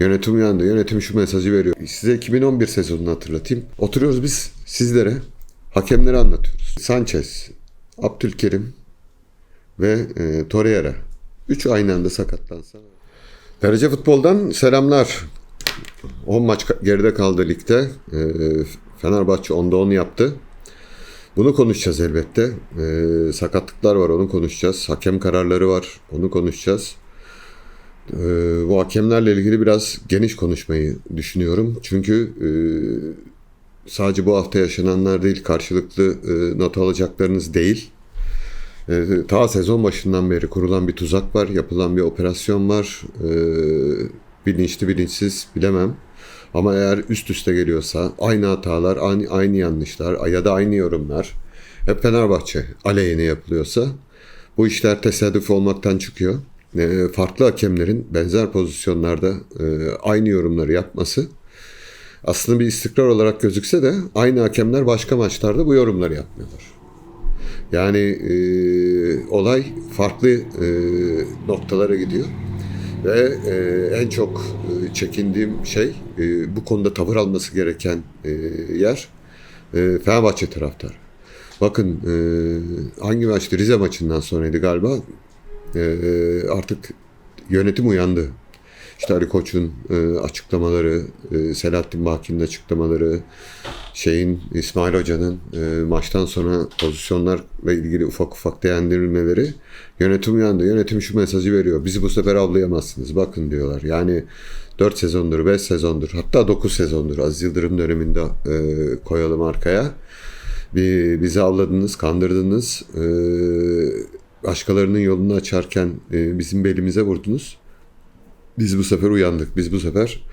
Yönetim uyandı. Yönetim şu mesajı veriyor. Size 2011 sezonunu hatırlatayım. Oturuyoruz biz sizlere hakemleri anlatıyoruz. Sanchez, Abdülkerim ve e, Torreira. Üç aynı anda sakatlansa. Derece futboldan selamlar. 10 maç geride kaldı ligde. E, Fenerbahçe 10'da 10 yaptı. Bunu konuşacağız elbette. E, sakatlıklar var onu konuşacağız. Hakem kararları var onu konuşacağız. E, bu hakemlerle ilgili biraz geniş konuşmayı düşünüyorum. Çünkü e, sadece bu hafta yaşananlar değil karşılıklı e, not alacaklarınız değil. E, ta sezon başından beri kurulan bir tuzak var, yapılan bir operasyon var. E, bilinçli bilinçsiz bilemem. Ama eğer üst üste geliyorsa aynı hatalar, aynı, aynı yanlışlar ya da aynı yorumlar hep Fenerbahçe aleyhine yapılıyorsa bu işler tesadüf olmaktan çıkıyor. E, farklı hakemlerin benzer pozisyonlarda e, aynı yorumları yapması aslında bir istikrar olarak gözükse de aynı hakemler başka maçlarda bu yorumları yapmıyorlar. Yani e, olay farklı e, noktalara gidiyor. Ve e, en çok e, çekindiğim şey e, bu konuda tavır alması gereken e, yer e, Fenerbahçe taraftarı. Bakın e, hangi maçtı? Rize maçından sonraydı galiba. E, artık yönetim uyandı. İşte Ali Koç'un e, açıklamaları, e, Selahattin Baki'nin açıklamaları, şeyin İsmail Hoca'nın maçtan sonra pozisyonlarla ilgili ufak ufak değerlendirmeleri yönetim uyandı. Yönetim şu mesajı veriyor. Bizi bu sefer avlayamazsınız. Bakın diyorlar. Yani 4 sezondur, 5 sezondur, hatta 9 sezondur Aziz Yıldırım döneminde e, koyalım arkaya. Bir, bizi avladınız, kandırdınız. E, başkalarının yolunu açarken e, bizim belimize vurdunuz. Biz bu sefer uyandık. Biz bu sefer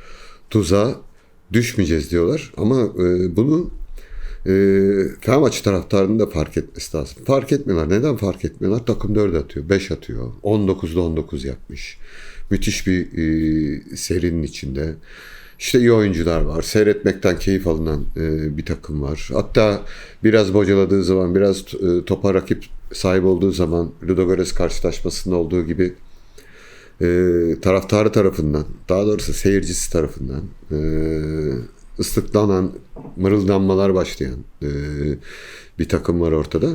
tuzağa düşmeyeceğiz diyorlar. Ama e, bunu e, Fenerbahçe taraftarının da fark etmesi lazım. Fark etmiyorlar. Neden fark etmiyorlar? Takım 4 atıyor, 5 atıyor. 19'da 19 yapmış. Müthiş bir e, serinin içinde. İşte iyi oyuncular var. Seyretmekten keyif alınan e, bir takım var. Hatta biraz bocaladığı zaman, biraz e, topa rakip sahip olduğu zaman Ludogorets karşılaşmasında olduğu gibi e, taraftarı tarafından, daha doğrusu seyircisi tarafından e, ıslıklanan, mırıldanmalar başlayan e, bir takım var ortada.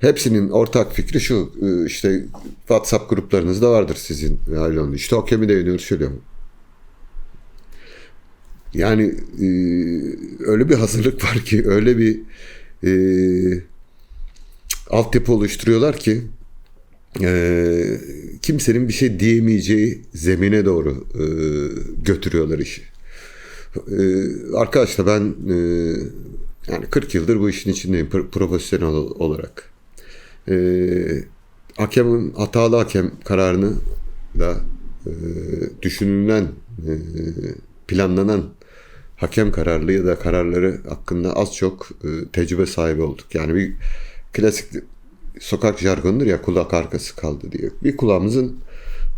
Hepsinin ortak fikri şu, e, işte WhatsApp gruplarınızda vardır sizin Halil'in. İşte hakemi de şöyle. Yani e, öyle bir hazırlık var ki, öyle bir e, altyapı oluşturuyorlar ki e, kimsenin bir şey diyemeyeceği zemine doğru e, götürüyorlar işi. E, arkadaşlar ben e, yani 40 yıldır bu işin içindeyim pro- profesyonel ol- olarak. E, hakemin hatalı hakem kararını da e, düşünülen e, planlanan hakem kararlı ya da kararları hakkında az çok e, tecrübe sahibi olduk. Yani bir klasik sokak jargonudur ya kulak arkası kaldı diye. Bir kulağımızın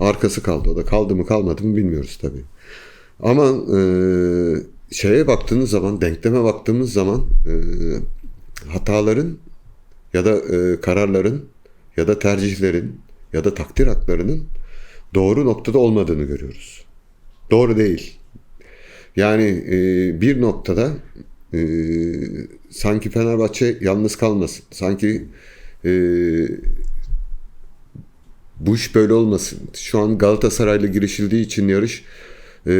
arkası kaldı. O da kaldı mı kalmadı mı bilmiyoruz tabii. Ama e, şeye baktığınız zaman, denkleme baktığımız zaman e, hataların ya da e, kararların ya da tercihlerin ya da takdir haklarının doğru noktada olmadığını görüyoruz. Doğru değil. Yani e, bir noktada e, sanki Fenerbahçe yalnız kalmasın. Sanki e, bu iş böyle olmasın. Şu an Galatasaray'la girişildiği için yarış e,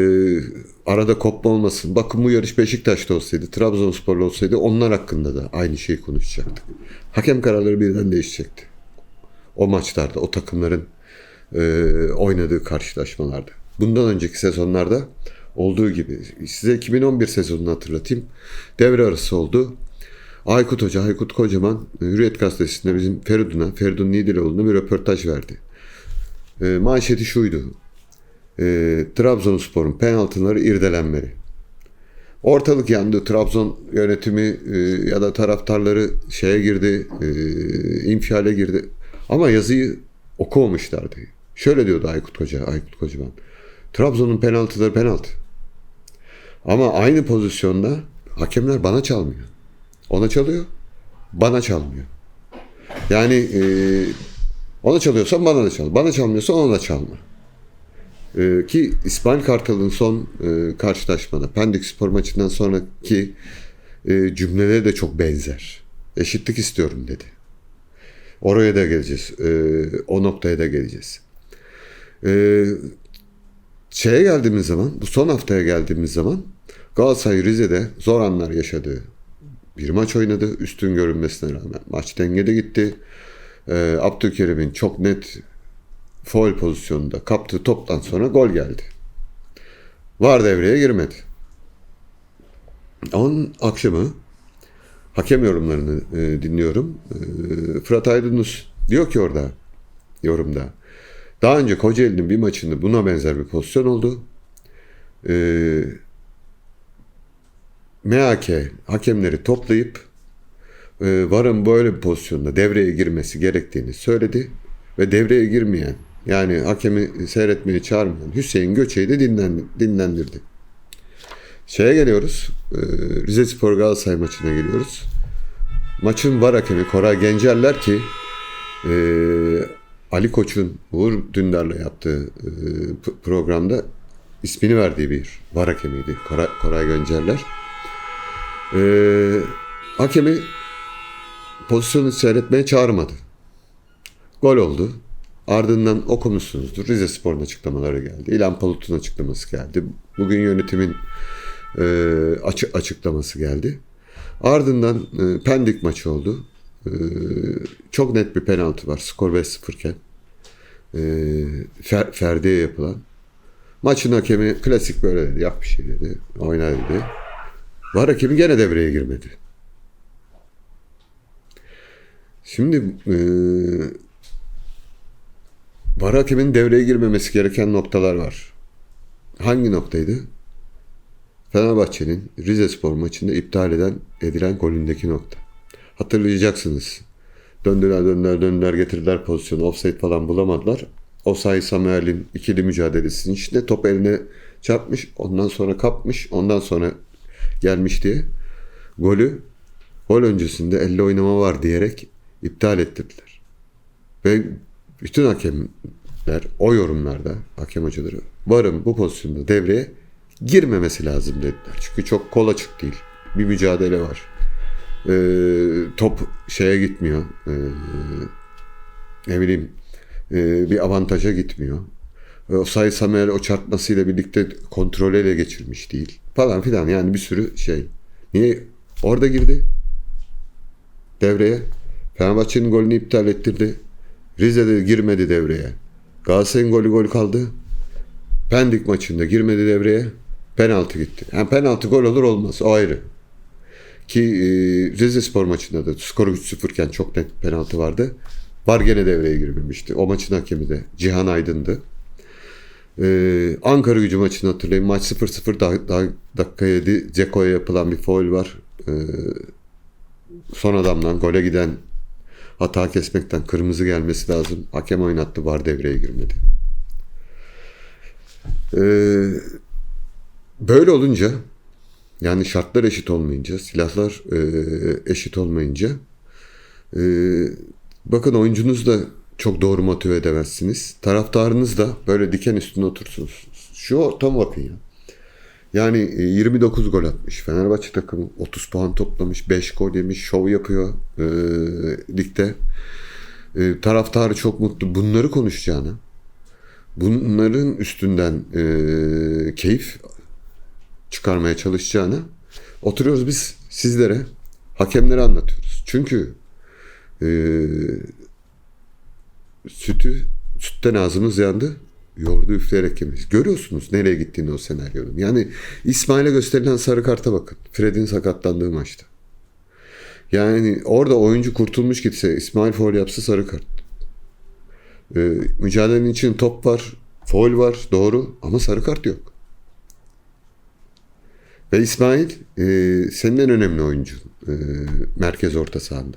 arada kopma olmasın. Bakın bu yarış Beşiktaş'ta olsaydı, Trabzonspor'la olsaydı onlar hakkında da aynı şeyi konuşacaktık. Hakem kararları birden değişecekti. O maçlarda, o takımların e, oynadığı karşılaşmalarda. Bundan önceki sezonlarda olduğu gibi. Size 2011 sezonunu hatırlatayım. Devre arası oldu. Aykut Hoca, Aykut Kocaman e, Hürriyet Gazetesi'nde bizim Feridun'a, Feridun Nidiloğlu'na bir röportaj verdi. E, manşeti şuydu. E, Trabzonspor'un penaltıları irdelenmeli. Ortalık yandı. Trabzon yönetimi e, ya da taraftarları şeye girdi, e, infiale girdi. Ama yazıyı okumamışlardı. Şöyle diyordu Aykut Hoca, Aykut Kocaman. Trabzon'un penaltıları penaltı. Ama aynı pozisyonda hakemler bana çalmıyor. Ona çalıyor, bana çalmıyor. Yani e, ona çalıyorsan bana da çal. Bana çalmıyorsa ona da çalma. Ee, ki İsmail Kartal'ın son e, karşılaşmada Pendik Spor maçından sonraki e, cümleleri de çok benzer. Eşitlik istiyorum dedi. Oraya da geleceğiz. E, o noktaya da geleceğiz. E, şeye geldiğimiz zaman, bu son haftaya geldiğimiz zaman Galatasaray Rize'de zor anlar yaşadığı bir maç oynadı. Üstün görünmesine rağmen. Maç dengede gitti. E, Abdülkerim'in çok net foul pozisyonunda kaptığı toptan sonra gol geldi. Var devreye girmedi. Onun akşamı hakem yorumlarını e, dinliyorum. E, Fırat Aydınus diyor ki orada yorumda. Daha önce Kocaeli'nin bir maçında buna benzer bir pozisyon oldu. E, MHK hakemleri toplayıp e, VAR'ın böyle bir pozisyonda devreye girmesi gerektiğini söyledi ve devreye girmeyen yani hakemi seyretmeye çağırmayan Hüseyin Göçe'yi de dinlen, dinlendirdi. Şeye geliyoruz. E, Rize Spor Galatasaray maçına geliyoruz. Maçın var hakemi Koray Gencerler ki e, Ali Koç'un Uğur Dündar'la yaptığı e, programda ismini verdiği bir var hakemiydi Koray, Koray Gencerler. E, hakemi pozisyonu seyretmeye çağırmadı. Gol oldu. Ardından okumuşsunuzdur. Rize Spor'un açıklamaları geldi. İlhan Palut'un açıklaması geldi. Bugün yönetimin e, açı, açıklaması geldi. Ardından e, Pendik maçı oldu. E, çok net bir penaltı var. Skor 5-0 iken. E, Fer, Ferdi'ye yapılan. Maçın hakemi klasik böyle dedi. Yap bir şey dedi. Oyna dedi. Var hakemi gene devreye girmedi. Şimdi e, var hakemin devreye girmemesi gereken noktalar var. Hangi noktaydı? Fenerbahçe'nin Rize Spor maçında iptal eden edilen golündeki nokta. Hatırlayacaksınız. Döndüler döndüler döndüler getirdiler pozisyonu. Offside falan bulamadılar. Osayi Samuel'in ikili mücadelesinin içinde top eline çarpmış. Ondan sonra kapmış. Ondan sonra gelmiş diye golü gol öncesinde elle oynama var diyerek iptal ettirdiler. Ve bütün hakemler o yorumlarda hakem hocaları varım bu pozisyonda devreye girmemesi lazım dediler. Çünkü çok kol açık değil. Bir mücadele var. Ee, top şeye gitmiyor. Ee, ne bileyim e, bir avantaja gitmiyor. O Say Samuel o çarpmasıyla birlikte kontrol ele geçirmiş değil. Falan filan yani bir sürü şey. Niye? Orada girdi. Devreye. Fenerbahçe'nin golünü iptal ettirdi. Rize'de girmedi devreye. Galatasaray'ın golü gol kaldı. Pendik maçında girmedi devreye. Penaltı gitti. Yani penaltı gol olur olmaz. O ayrı. Ki e, Rize Spor maçında da skoru 3-0 iken çok net penaltı vardı. Var gene devreye girmemişti. O maçın hakemi de Cihan Aydın'dı. Ee, Ankara gücü maçını hatırlayın. Maç 0-0 daha, daha dakika 7 Ceko'ya yapılan bir foul var. Ee, son adamdan gole giden hata kesmekten kırmızı gelmesi lazım. Hakem oynattı. Var devreye girmedi. Ee, böyle olunca yani şartlar eşit olmayınca, silahlar e, eşit olmayınca e, bakın oyuncunuz da çok doğru motive edemezsiniz. Taraftarınız da böyle diken üstüne otursunuz. Şu ortama bakın ya. Yani e, 29 gol atmış. Fenerbahçe takımı 30 puan toplamış. 5 gol yemiş. Şov yapıyor e, ligde. E, taraftarı çok mutlu. Bunları konuşacağına bunların üstünden e, keyif çıkarmaya çalışacağına oturuyoruz biz sizlere hakemleri anlatıyoruz. Çünkü e, sütü sütten ağzımız yandı. Yoğurdu üfleyerek yemeyiz. Görüyorsunuz nereye gittiğini o senaryonun. Yani İsmail'e gösterilen sarı karta bakın. Fred'in sakatlandığı maçta. Yani orada oyuncu kurtulmuş gitse İsmail foul yapsa sarı kart. Ee, mücadelenin için top var, foul var doğru ama sarı kart yok. Ve İsmail e, senin en önemli oyuncun e, merkez orta sahanda.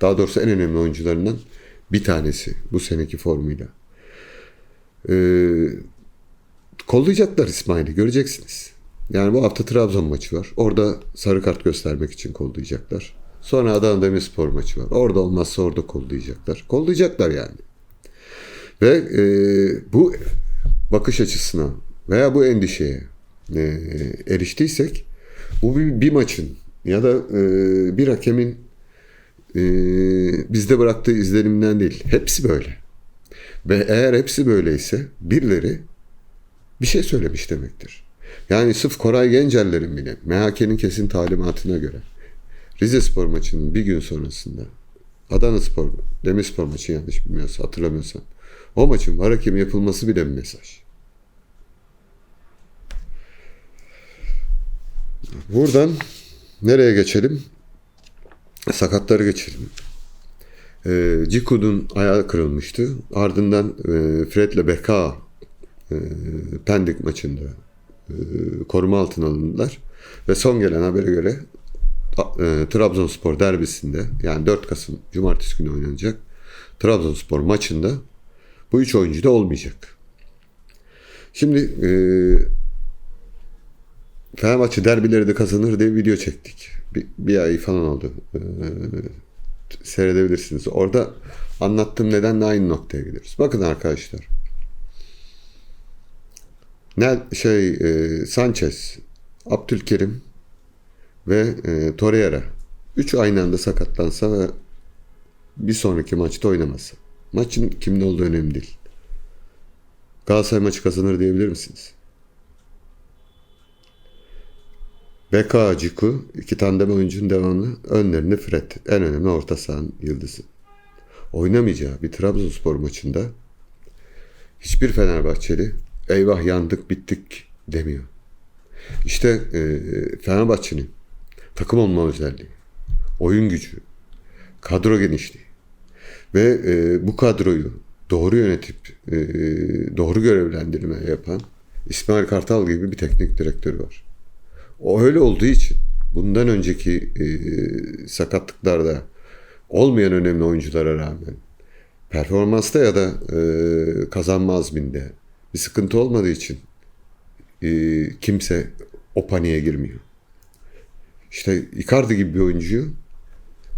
Daha doğrusu en önemli oyuncularından bir tanesi bu seneki formuyla. E, kollayacaklar İsmail'i göreceksiniz. Yani bu hafta Trabzon maçı var. Orada sarı kart göstermek için kollayacaklar. Sonra Adana Demirspor maçı var. Orada olmazsa orada kollayacaklar. Kollayacaklar yani. Ve e, bu bakış açısına veya bu endişeye e, eriştiysek bu bir, bir maçın ya da e, bir hakemin e, bizde bıraktığı izlenimden değil. Hepsi böyle. Ve eğer hepsi böyleyse birileri bir şey söylemiş demektir. Yani sırf Koray Gencerler'in bile MHK'nin kesin talimatına göre Rize Spor maçının bir gün sonrasında Adana Spor, Demirspor maçı yanlış bilmiyorsam, hatırlamıyorsam o maçın var hakem yapılması bile bir mesaj. Buradan nereye geçelim? Sakatları geçelim. E, Ciku'nun ayağı kırılmıştı. Ardından e, Fred'le Beka e, Pendik maçında e, koruma altına alındılar. Ve son gelen habere göre e, Trabzonspor derbisinde yani 4 Kasım Cumartesi günü oynanacak Trabzonspor maçında bu üç oyuncu da olmayacak. Şimdi e, Fenerbahçe derbileri de kazanır diye video çektik. Bir, bir ay falan oldu. E, seyredebilirsiniz. Orada anlattığım nedenle aynı noktaya gidiyoruz. Bakın arkadaşlar. Ne şey e, Sanchez, Abdülkerim ve e, Torreira. Üç aynı anda sakatlansa ve bir sonraki maçta oynamasa. Maçın kimin olduğu önemli değil. Galatasaray maçı kazanır diyebilir misiniz? Beka Ciku, iki tandem oyuncunun devamlı. Önlerinde Fred. En önemli orta sahanın yıldızı. Oynamayacağı bir Trabzonspor maçında hiçbir Fenerbahçeli eyvah yandık bittik demiyor. İşte e, Fenerbahçe'nin takım olma özelliği, oyun gücü, kadro genişliği ve e, bu kadroyu doğru yönetip e, doğru görevlendirme yapan İsmail Kartal gibi bir teknik direktörü var. O öyle olduğu için bundan önceki e, sakatlıklarda olmayan önemli oyunculara rağmen performansta ya da e, kazanma azminde bir sıkıntı olmadığı için e, kimse o paniğe girmiyor. İşte Icardi gibi bir oyuncuyu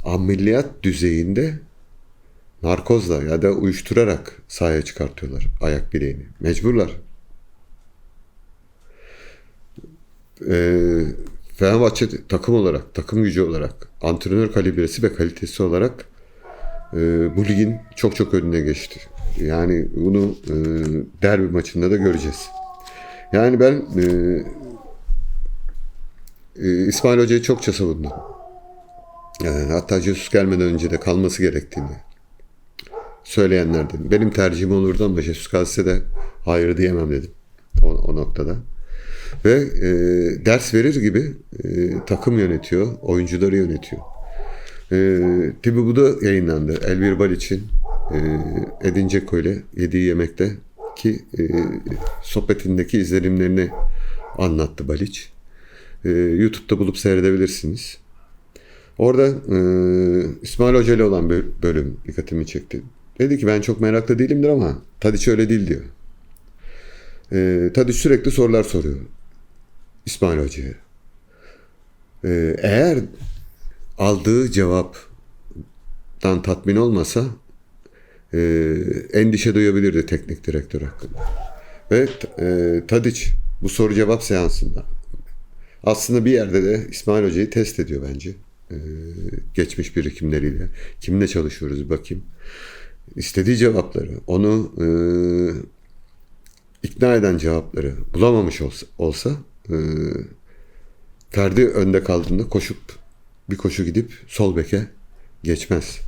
ameliyat düzeyinde narkozla ya da uyuşturarak sahaya çıkartıyorlar ayak bileğini. Mecburlar. Ee, Fenerbahçe takım olarak, takım gücü olarak, antrenör kalibresi ve kalitesi olarak e, bu ligin çok çok önüne geçti. Yani bunu e, derbi maçında da göreceğiz. Yani ben e, e, İsmail Hoca'yı çokça savundum. Yani hatta Jesus gelmeden önce de kalması gerektiğini söyleyenlerden. Benim tercihim olurdu ama Jesus gelse de hayır diyemem dedim o, o noktada. Ve e, ders verir gibi e, takım yönetiyor, oyuncuları yönetiyor. E, tabi bu da yayınlandı. Elvir Baliç'in e, Edin Dzeko ile yediği yemekte ki e, sohbetindeki izlenimlerini anlattı Baliç. E, YouTube'da bulup seyredebilirsiniz. Orada e, İsmail Hoca ile olan bölüm dikkatimi çekti. Dedi ki ben çok meraklı değilimdir ama Tadiç öyle değil diyor. E, Tadiç sürekli sorular soruyor İsmail Hoca'ya. E, eğer aldığı cevaptan tatmin olmasa e, endişe duyabilirdi teknik direktör hakkında. Ve e, Tadiç bu soru cevap seansında aslında bir yerde de İsmail Hoca'yı test ediyor bence. E, geçmiş birikimleriyle. Kimle çalışıyoruz bakayım. İstediği cevapları, onu e, ikna eden cevapları bulamamış olsa, olsa e, Ferdi önde kaldığında koşup bir koşu gidip sol beke geçmez.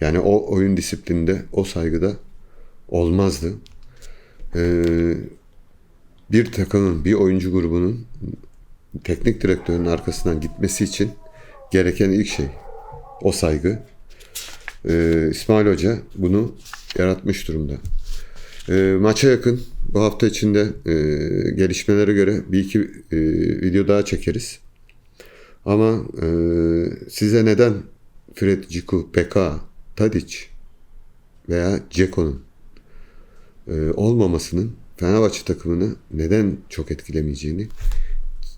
Yani o oyun disiplininde, o saygıda olmazdı. Ee, bir takımın, bir oyuncu grubunun teknik direktörün arkasından gitmesi için gereken ilk şey o saygı. Ee, İsmail Hoca bunu yaratmış durumda. Ee, maça yakın bu hafta içinde e, gelişmelere göre bir iki e, video daha çekeriz. Ama e, size neden Fred Ciku, Peka, Tadic veya Ceko'nun e, olmamasının Fenerbahçe takımını neden çok etkilemeyeceğini,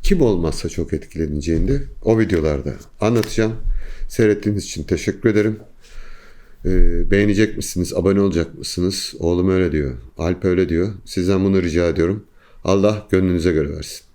kim olmazsa çok etkileneceğini de o videolarda anlatacağım. Seyrettiğiniz için teşekkür ederim. Ee, beğenecek misiniz? Abone olacak mısınız? Oğlum öyle diyor. Alp öyle diyor. Sizden bunu rica ediyorum. Allah gönlünüze göre versin.